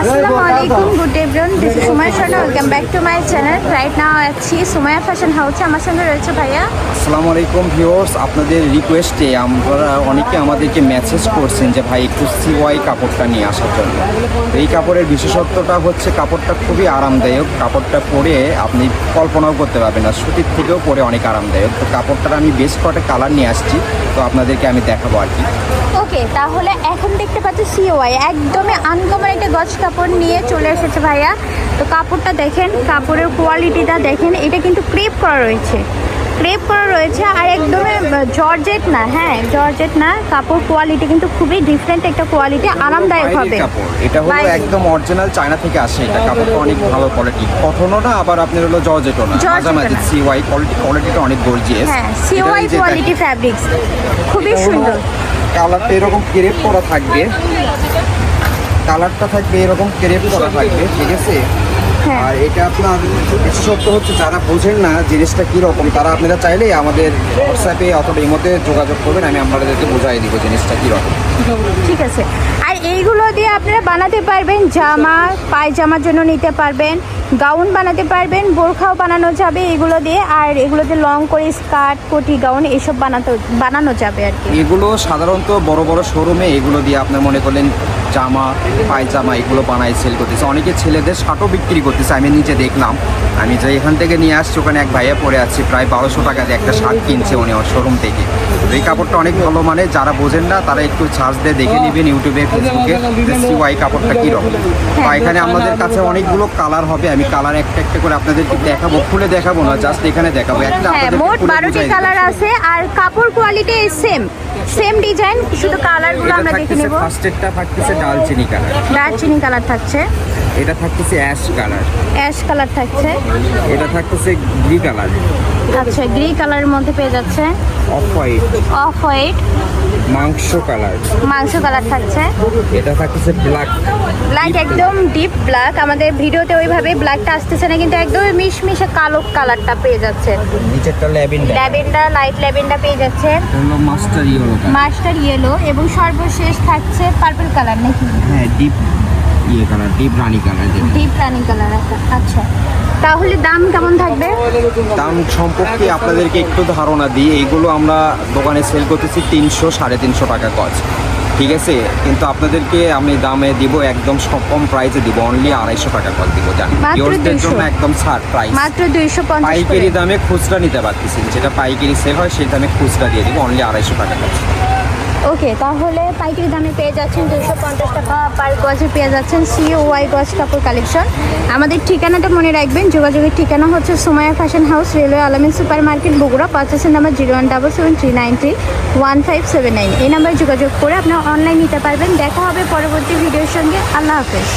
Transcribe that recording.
আসসালামু আলাইকুম। Good everyone this is Sumaiya Sharma welcome back to my channel right now আছি Sumaiya fashion হাউসে আমার সঙ্গে রয়েছে ভাইয়া। আসসালামু আলাইকুম ভিউয়ার্স আপনাদের রিকোয়েস্টে আমরা অনেকে আমাদেরকে মেসেজ করছেন যে ভাই একটু সিওয়াই কাপড়টা নিয়ে আসার জন্য। এই কাপড়ের বিশেষত্বটা হচ্ছে কাপড়টা খুবই আরামদায়ক। কাপড়টা পরে আপনি কল্পনাও করতে পারবেন না। সুতির থেকেও পরে অনেক আরামদায়ক। তো কাপড়টার আমি বেশ কটা কালার নিয়ে আসছি। তো আপনাদেরকে আমি দেখাবো আর কি। ওকে তাহলে এখন দেখতে পাচ্ছি সিওয়াই একদমই আনকমন একটা গজ কাপড় নিয়ে চলে এসেছে ভাইয়া। তো কাপড়টা দেখেন কাপড়ের কোয়ালিটিটা দেখেন। এটা কিন্তু ক্রেপ করা রয়েছে। ক্রেপ করা রয়েছে আর একদমই জর্জেট না হ্যাঁ জর্জেট না। কাপড় কোয়ালিটি কিন্তু খুবই ডিফারেন্ট একটা কোয়ালিটি আরামদায়ক হবে। এটা হলো একদম অরিজিনাল চায়না থেকে আসে এটা। কাপড়টা অনেক ভালো কোয়ালিটি কটনও না আবার আপনার হলো জর্জেটও না। মাঝামাঝি। সিওয়াই কোয়ালিটি কোয়ালিটিটা অনেক গর্জিয়াস হ্যাঁ সিওয়াই কোয়ালিটি ফ্যাব্রিক্স খুবই সুন্দর। কালারটা এরকম ক্রেপ করা থাকবে। কালারটা থাকবে এরকম ক্রেপ করা থাকবে ঠিক আছে? হ্যাঁ। আর এটা আপনার বিশেষত্ব হচ্ছে যারা বোঝেন না জিনিসটা কীরকম তারা আপনারা চাইলে আমাদের হোয়াটসঅ্যাপে অথবা এই মধ্যে যোগাযোগ করবেন আমি আপনাদেরকে বোঝাই দিব জিনিসটা কীরকম। ঠিক আছে। আর এইগুলো দিয়ে আপনারা বানাতে পারবেন জামা পায়জামার জন্য নিতে পারবেন। গাউন বানাতে পারবেন বোরখাও বানানো যাবে এগুলো দিয়ে আর এগুলোতে লং করে স্কার্ট কোটি গাউন এসব বানাতে বানানো যাবে আর কি। এগুলো সাধারণত বড় বড় শোরুমে এগুলো দিয়ে আপনার মনে করলেন জামা পায়জামা এগুলো বানায় সেল করতেছে। অনেকে ছেলেদের শার্টও বিক্রি করতেছে আমি নিজে দেখলাম। আমি যে এখান থেকে নিয়ে আসছি ওখানে এক ভাইয়া পরে আছে প্রায় বারোশো টাকা দিয়ে একটা শার্ট কিনছে উনি ওর শোরুম থেকে। তো এই কাপড়টা অনেক ভালো মানে যারা বোঝেন না তারা একটু সার্চ দিয়ে দেখে নেবেন ইউটিউবে ফেসবুকে কাপড়টা কীরকম। বা এখানে আমাদের কাছে অনেকগুলো কালার হবে আমি কালার একটা একটা করে আপনাদেরকে দেখাবো খুলে দেখাবো না জাস্ট এখানে দেখাবো একটা হ্যাঁ মোট বারোটি। কালার আছে আর কাপড় কোয়ালিটি সেম সেম ডিজাইন শুধু কালারগুলো আমরা দেখে নেব। ফার্স্টেরটা থাকতেছে ডালচিনি কালার দারচিনি কালার থাকছে। এটা থাকতেছে অ্যাশ কালার অ্যাশ কালার থাকছে। এটা থাকতেছে গ্রি কালার আচ্ছা গ্রে কালারের মধ্যে পেয়ে যাচ্ছে। অফ হোয়াইট অফ হোয়াইট মাংস কালার মাংস কালার থাকছে। এটা থাকতেছে ব্ল্যাক ব্ল্যাক একদম ডিপ ব্ল্যাক আমাদের ভিডিওতে ওইভাবে ব্ল্যাকটা আসতেছে না কিন্তু একদম মিশমিশে কালো কালারটা পেয়ে যাচ্ছে। নিচেরটা ল্যাভেন্ডার। ল্যাভেন্ডার লাইট ল্যাভেন্ডার পেয়ে যাচ্ছে। হলো মাস্টার ইয়েলো মাস্টার ইয়েলো এবং সর্বশেষ থাকছে পার্পল কালার নাকি? হ্যাঁ ডিপ ইয়ে কালার ডিপ রানি কালার ডিপ রানি কালার আচ্ছা তাহলে দাম কেমন থাকবে? দাম সম্পর্কে আপনাদেরকে একটু ধারণা দিই। এইগুলো আমরা দোকানে সেল করতেছি তিনশো সাড়ে তিনশো টাকা গজ। ঠিক আছে কিন্তু আপনাদেরকে আমি দামে দিব একদম সব কম প্রাইসে দিব অনলি আড়াইশো টাকা কল দিব জানি। মাত্র ভিউয়ার্সদের 200 জন্য একদম ছাড় প্রাইস মাত্র পাইকারি দামে খুচরা নিতে পারতেছি যেটা পাইকারি সেল হয় সেই দামে খুচরা দিয়ে দিব অনলি আড়াইশো টাকা গজ ওকে তাহলে পাইকারি দামে পেয়ে যাচ্ছেন দুশো পঞ্চাশ টাকা পার গজে পেয়ে যাচ্ছেন সি ওয়াই গজ কাপড় কালেকশন আমাদের ঠিকানাটা মনে রাখবেন, যোগাযোগের ঠিকানা হচ্ছে Somaya fashion house railway Alamin super market Bogura পাঁচাশের number zero one double seven three nine three one five seven nine এই নাম্বারে যোগাযোগ করে আপনারা অনলাইন নিতে পারবেন। দেখা হবে পরবর্তী ভিডিওর সঙ্গে। আল্লাহ হাফেজ।